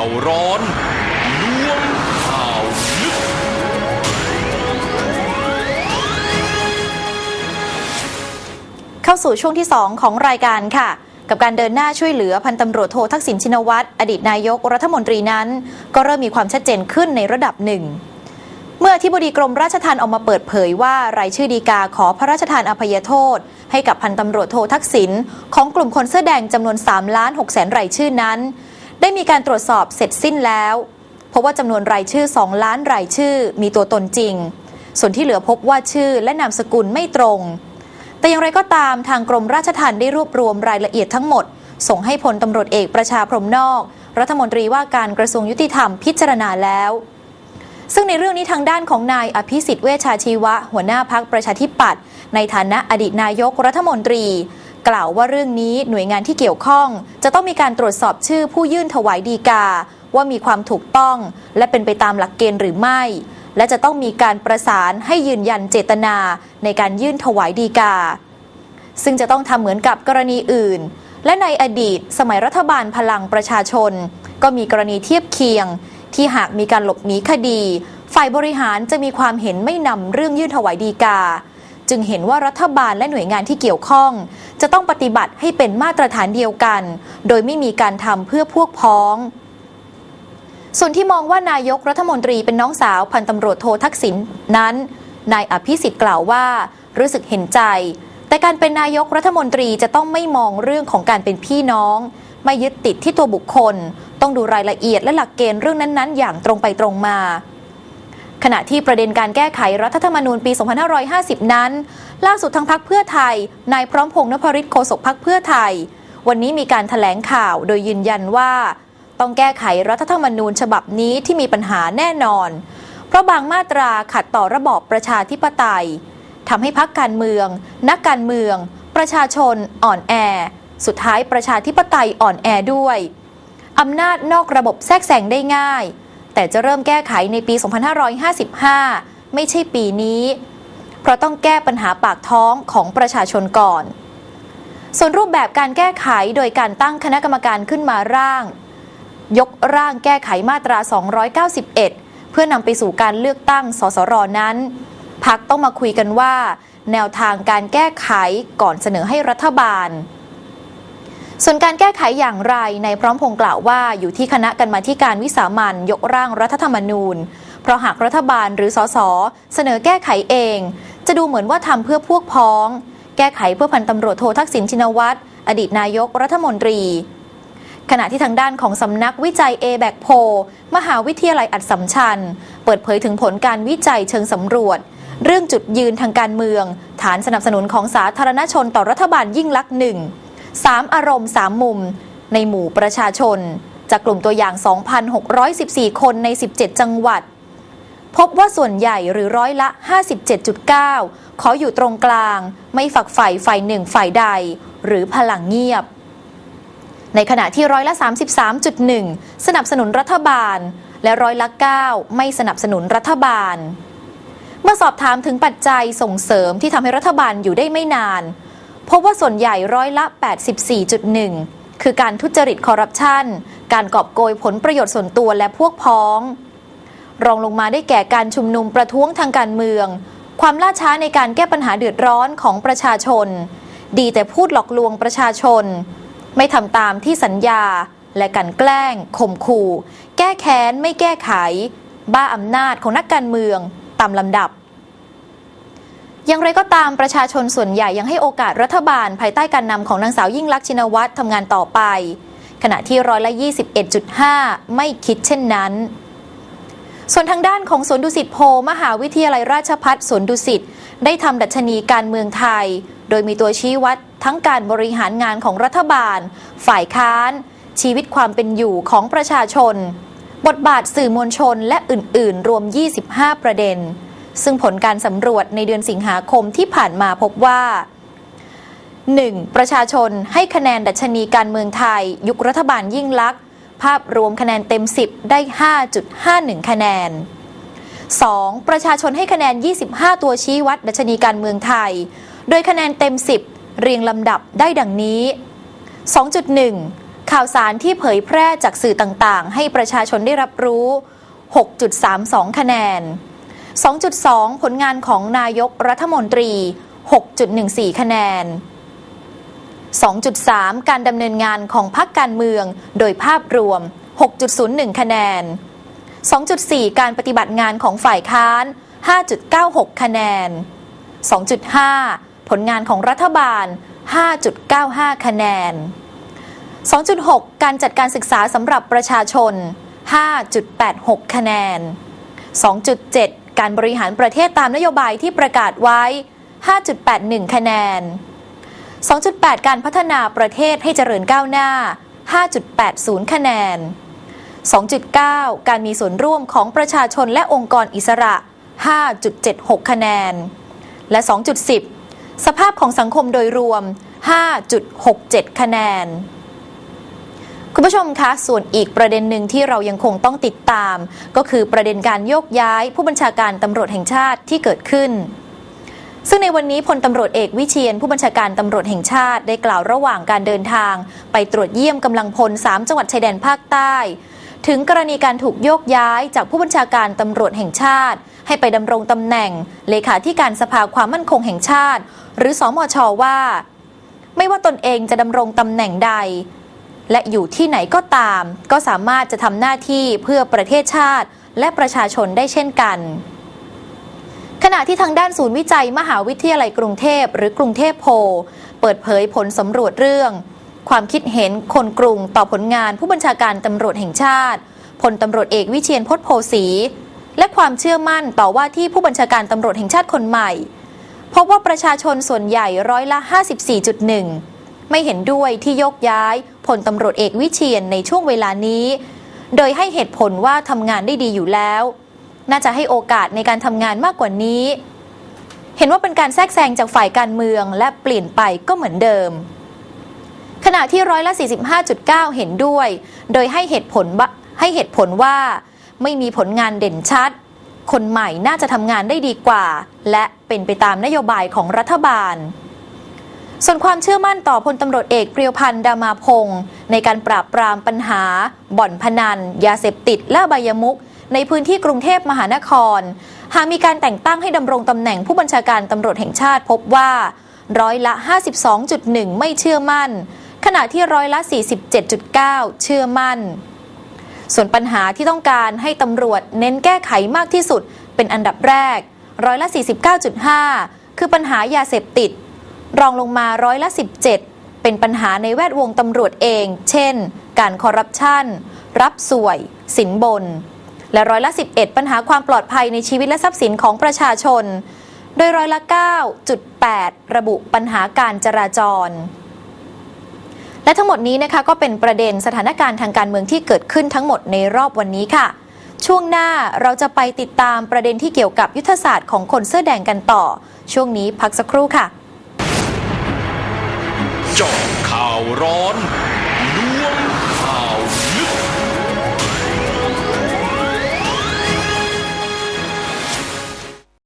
าวร้อนล้วงข่าวลึก เข้าสู่ช่วงที่ 2 ของรายการค่ะ กับการเดินหน้าช่วยเหลือพันตำรวจโททักษิณชินวัตรอดีตนายกรัฐมนตรีนั้น ก็เริ่มมีความชัดเจนขึ้นในระดับหนึ่งเมื่ออธิบดีกรมราชทัณฑ์ออกมาเปิดเผยว่ารายชื่อดีกาขอพระราชทานอภัยโทษ ให้กับพันตำรวจโททักษิณของกลุ่มคนเสื้อแดงจำนวน3ล้าน6แสนรายชื่อนั้น ได้มีการตรวจสอบเสร็จสิ้นแล้วพบว่าจำนวนรายชื่อ 2 ล้านรายชื่อ มีตัวตนจริง ส่วนที่เหลือพบว่าชื่อและนามสกุลไม่ตรง แต่อย่างไรก็ตามทางกรมราชทัณฑ์ได้รวบรวมรายละเอียดทั้งหมด ส่งให้พลตำรวจเอกประชาพรมนอก รัฐมนตรีว่าการกระทรวงยุติธรรมพิจารณาแล้ว ซึ่งในเรื่องนี้ทางด้านของนายอภิสิทธิ์เวชชาชีวะ หัวหน้าพักประชาธิปัตย์ในฐานะอดีตนายกรัฐมนตรี กล่าวว่าเรื่องนี้หน่วยงานที่เกี่ยวข้อง จะต้องมีการตรวจสอบชื่อผู้ยื่นถวายดีกา ว่ามีความถูกต้อง และเป็นไปตามหลักเกณฑ์หรือไม่ และจะต้องมีการประสานให้ยืนยันเจตนาในการยื่นถวายดีกา ซึ่งจะต้องทำเหมือนกับกรณีอื่น และในอดีต สมัยรัฐบาลพลังประชาชน ก็มีกรณีเทียบเคียง ที่หากมีการหลบหนีคดี ฝ่ายบริหารจะมีความเห็นไม่นำเรื่องยื่นถวายดีกา จึงเห็นว่ารัฐบาลและหน่วยงานที่เกี่ยวข้อง จะต้องปฏิบัติให้เป็นมาตรฐานเดียวกัน โดยไม่มีการทำเพื่อพวกพ้องส่วนที่มองว่านายกรัฐมนตรีเป็นน้องสาวพันตำรวจโททักษิณนั้น นายอภิสิทธิ์กล่าวว่า รู้สึกเห็นใจ แต่การเป็นนายกรัฐมนตรีจะต้องไม่มองเรื่องของการเป็นพี่น้อง ไม่ยึดติดที่ตัวบุคคล ต้องดูรายละเอียดและหลักเกณฑ์เรื่องนั้นๆ อย่างตรงไปตรงมา ขณะที่ประเด็นการแก้ไขรัฐธรรมนูญปี 2550 นั้น ล่าสุดทางพักเพื่อไทย นายพร้อมพงษ์นพริตโฆษกพักเพื่อไทย วันนี้มีการถแถลงข่าวโดยยืนยันว่า ต้องแก้ไขรัฐธรรมนูญฉบับนี้ที่มีปัญหาแน่นอน เพราะบางมาตราขัดต่อระบอบประชาธิปไตยทำให้พักการเมือง นักการเมือง ประชาชน อ่อนแอ สุดท้ายประชาธิปไตยอ่อนแอด้วยอำนาจนอกระบบแทรกแซงได้ง่าย แต่จะเริ่มแก้ไขในปี 2555 ไม่ใช่ปีนี้ เพราะต้องแก้ปัญหาปากท้องของประชาชนก่อน ส่วนรูปแบบการแก้ไขโดยการตั้งคณะกรรมการขึ้นมาร่าง ยกร่างแก้ไขมาตรา 291 เพื่อนำไปสู่การเลือกตั้งสสรนั้น พักต้องมาคุยกันว่า แนวทางการแก้ไขก่อนเสนอให้รัฐบาล ส่วนการแก้ไขอย่างไรในพร้อมพงกล่าวว่าอยู่ที่คณะกรรมาการวิสามันยกร่างรัฐธรรมนูญ เพราะหากรัฐบาลหรือสสเสนอแก้ไขเอง จะดูเหมือนว่าทำเพื่อพวกพ้อง แก้ไขเพื่อพันตำรวจโททักษิณชินวัตรอดีตนายกรัฐมนตรี ขณะที่ทางด้านของสำนักวิจัย a b a c โพมหาวิทยาลัยอัดสัมชัญ เปิดเผยถึงผลการวิจัยเชิงสำรวจ เรื่องจุดยืนทางการเมือง ฐานสนับสนุนของสาธารณชนต่อรัฐบาลยิ่งลักษณ์หนึ่ง สามอารมณ์สามมุม ในหมู่ประชาชน จากกลุ่มตัวอย่าง 2,614 คนใน 17 จังหวัด พบว่าส่วนใหญ่หรือร้อยละ 57.9 ขออยู่ตรงกลาง ไม่ฝักใฝ่ฝ่ายหนึ่งฝ่ายใด หรือพลังเงียบ ในขณะที่ร้อยละ 33.1 สนับสนุนรัฐบาล และร้อยละ 9 ไม่สนับสนุนรัฐบาลเมื่อสอบถามถึงปัจจัยส่งเสริมที่ทำให้รัฐบาลอยู่ได้ไม่นาน พบว่าส่วนใหญ่ร้อยละ 84.1 คือการทุจริตคอร์รัปชัน การกอบโกยผลประโยชน์ส่วนตัวและพวกพ้อง รองลงมาได้แก่การชุมนุมประท้วงทางการเมือง ความล่าช้าในการแก้ปัญหาเดือดร้อนของประชาชน ดีแต่พูดหลอกลวงประชาชน ไม่ทำตามที่สัญญาและกันแกล้งข่มขู่ แก้แค้นไม่แก้ไข บ้าอำนาจของนักการเมือง ตามลำดับ อย่างไรก็ตามประชาชนส่วนใหญ่ยังให้โอกาสรัฐบาลภายใต้การนำของนางสาวยิ่งลักษณ์ชินวัตรทำงานต่อไป ขณะที่ร้อยละ21.5 ไม่คิดเช่นนั้น ส่วนทางด้านของสวนดุสิตโพมหาวิทยาลัยราชพัฒสวนดุสิตได้ทำดัชนีการเมืองไทย โดยมีตัวชี้วัดทั้งการบริหารงานของรัฐบาล ฝ่ายค้าน ชีวิตความเป็นอยู่ของประชาชน บทบาทสื่อมวลชนและอื่น ๆ รวม 25 ประเด็น ซึ่งผลการสำรวจในเดือนสิงหาคมที่ผ่านมาพบว่า 1. ประชาชนให้คะแนนดัชนีการเมืองไทย ยุครัฐบาลยิ่งลักษณ์ภาพรวมคะแนนเต็ม 10 ได้ 5.51 คะแนน 2. ประชาชนให้คะแนน 25 ตัวชี้วัดดัชนีการเมืองไทย โดยคะแนนเต็ม 10 เรียงลำดับได้ดังนี้ 2.1 ข่าวสารที่เผยแพร่จากสื่อต่างๆ ให้ประชาชนได้รับรู้ 6.32 คะแนน 2.2 ผลงานของนายกรัฐมนตรี 6.14 คะแนน 2.3 การดำเนินงานของพรรคการเมือง โดยภาพรวม 6.01 คะแนน 2.4 การปฏิบัติงานของฝ่ายค้าน 5.96 คะแนน 2.5 ผลงานของรัฐบาล 5.95 คะแนน 2.6 การจัดการศึกษาสำหรับประชาชน 5.86 คะแนน 2.7 การบริหารประเทศตามนโยบายที่ประกาศไว้ 5.81 คะแนน 2.8 การพัฒนาประเทศให้เจริญก้าวหน้า 5.80 คะแนน 2.9 การมีส่วนร่วมของประชาชนและองค์กรอิสระ 5.76 คะแนน และ 2.10 สภาพของสังคมโดยรวม 5.67 คะแนน คุณผู้ชมคะส่วนอีกประเด็นหนึ่งที่เรายังคงต้องติดตาม ก็คือประเด็นการโยกย้ายผู้บัญชาการตำรวจแห่งชาติที่เกิดขึ้นซึ่งในวันนี้พลตำรวจเอกวิเชียนผู้บัญชาการตำรวจแห่งชาติได้กล่าวระหว่างการเดินทาง ไปตรวจเยี่ยมกำลังพล 3 จังหวัดชายแดนภาคใต้ ถึงกรณีการถูกโยกย้ายจากผู้บัญชาการตำรวจแห่งชาติ ให้ไปดำรงตำแหน่ง เลขาธิการสภาความมั่นคงแห่งชาติ หรือสอมชว่า ไม่ว่าตนเองจะดำรงตำแหน่งใด และอยู่ที่ไหนก็ตาม ก็สามารถจะทำหน้าที่เพื่อประเทศชาติ และประชาชนได้เช่นกัน ขณะที่ทางด้านศูนย์วิจัยมหาวิทยาลัยกรุงเทพหรือกรุงเทพโพเปิดเผยผลสำรวจเรื่อง ความคิดเห็นคนกรุงต่อผลงานผู้บัญชาการตำรวจแห่งชาติพลตำรวจเอกวิเชียนพจน์โพสีและความเชื่อมั่นต่อว่าที่ผู้บัญชาการตำรวจแห่งชาติคนใหม่พบว่าประชาชนส่วนใหญ่ร้อยละ 54.1 ไม่เห็นด้วยที่ยกย้าย ลตำรวจเอกวิเชียนในช่วงเวลานี้ โดยให้เหตุผลว่าทำงานได้ดีอยู่แล้ว น่าจะให้โอกาสในการทำงานมากกว่านี้ เห็นว่าเป็นการแทรกแซงจากฝ่ายการเมืองและเปลี่ยนไปก็เหมือนเดิม ขณะที่ร้อยละ45.9 เห็นด้วย โดยให้เหตุผลว่าให้เหตุผลว่าไม่มีผลงานเด่นชัด คนใหม่น่าจะทำงานได้ดีกว่า และเป็นไปตามนโยบายของรัฐบาล ส่วนความเชื่อมั่นต่อพลตำรวจเอกเปรียวพันธ์ดามาพงศ์ในการปราบปรามปัญหา บ่อนพนัน ยาเสพติด และอบายมุก ในพื้นที่กรุงเทพมหานคร หากมีการแต่งตั้งให้ดำรงตำแหน่งผู้บัญชาการตำรวจแห่งชาติพบว่า ร้อยละ 52.1 ไม่เชื่อมั่น ขณะที่ร้อยละ 47.9 เชื่อมั่น ส่วนปัญหาที่ต้องการให้ตำรวจเน้นแก้ไขมากที่สุด เป็นอันดับแรก ร้อยละ 49.5 คือปัญหายาเสพติด รองลงมาร้อยละ 17 เป็นปัญหาในแวดวงตำรวจเอง เช่น การคอร์รัปชัน รับสวย สินบน และร้อยละ 11 ปัญหาความปลอดภัยในชีวิตและทรัพย์สินของประชาชน โดยร้อยละ 9.8 ระบุปัญหาการจราจรและทั้งหมดนี้นะคะก็เป็นประเด็นสถานการณ์ทางการเมืองที่เกิดขึ้นทั้งหมดในรอบวันนี้ค่ะ ช่วงหน้าเราจะไปติดตามประเด็นที่เกี่ยวกับยุทธศาสตร์ของคนเสื้อแดงกันต่อ ช่วงนี้พักสักครู่ค่ะ เจาะข่าวร้อน